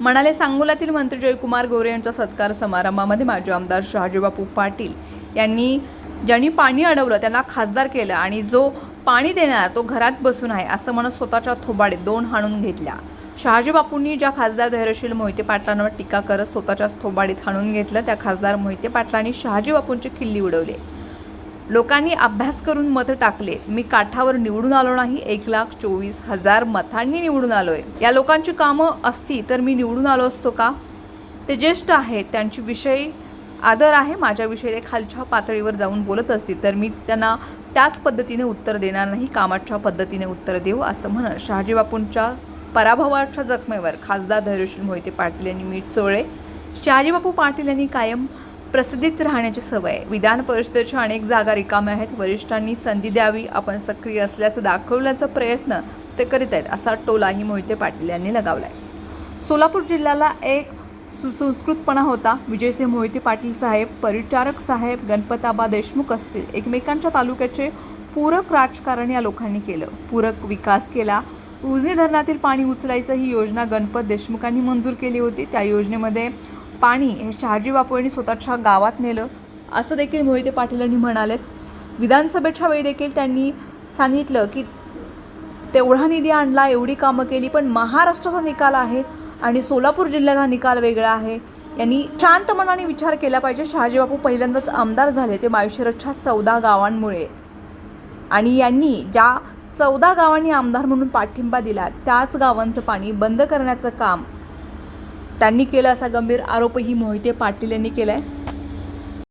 म्हणाले सांगोलातील मंत्री जयकुमार गोरे यांच्या सत्कार समारंभामध्ये माजी आमदार शहाजीबापू पाटील यांनी ज्यांनी पाणी अडवलं त्यांना खासदार केलं आणि जो पाणी देणार तो घरात बसून आहे असं म्हणत स्वतःच्या थोबाडीत दोन हाणून घेतल्या. शहाजी बापूंनी ज्या खासदार धैर्यशील मोहिते पाटलांवर टीका करत स्वतःच्याच थोबाडीत हाणून घेतलं त्या खासदार मोहिते पाटलांनी शहाजी बापूंची किल्ली उडवली. लोकांनी अभ्यास करून मतं टाकले. मी काठावर निवडून आलो नाही. एक लाख चोवीस हजार मतांनी निवडून आलोय. या लोकांची कामं असती तर मी निवडून आलो असतो का? ते ज्येष्ठ आहेत. त्यांची विषयी आदर आहे. माझ्याविषयी ते खालच्या पातळीवर जाऊन बोलत असतील. तर मी त्यांना त्याच पद्धतीने उत्तर देणार नाही. कामाच्या पद्धतीने उत्तर देऊ असं म्हणत शहाजी बापूंच्या पराभवाच्या जखमेवर खासदार धैर्यशील मोहिते पाटील यांनी मीठ चोळे शहाजीबापू पाटील यांनी कायम प्रसिद्धीत राहण्याची सवय आहे. विधान परिषदेच्या अनेक जागा रिकाम्या आहेत. वरिष्ठांनी संधी द्यावी आपण सक्रिय असल्याचं दाखवण्याचा प्रयत्न ते करीत आहेत असा टोलाही मोहिते पाटील यांनी लगावला आहे सोलापूर जिल्ह्याला एक सुसंस्कृतपणा होता. विजयसिंह मोहिते पाटील साहेब परिचारक साहेब गणपताबा देशमुख असतील. एकमेकांच्या तालुक्याचे पूरक राजकारण या लोकांनी केलं. पूरक विकास केला. उजनी धरणातील पाणी उचलायचं ही योजना गणपत देशमुखांनी मंजूर केली होती. त्या योजनेमध्ये पाणी हे शहाजी बापू यांनी स्वतःच्या गावात नेलं. असं देखील मोहिते पाटील यांनी म्हणालेत. विधानसभेच्या वेळी देखील त्यांनी सांगितलं की तेवढा निधी आणला एवढी कामं केली पण महाराष्ट्राचा निकाल आहे आणि सोलापूर जिल्ह्याचा निकाल वेगळा आहे. यांनी शांत मनाने विचार केला पाहिजे. शहाजीबापू पहिल्यांदाच आमदार झाले ते माळशिरसच्या चौदा गावांमुळे. आणि यांनी ज्या चौदा गावांनी आमदार म्हणून पाठिंबा दिला त्याच गावांचं पाणी बंद करण्याचं काम त्यांनी केला असा गंभीर आरोपही मोहिते पाटील यांनी केला आहे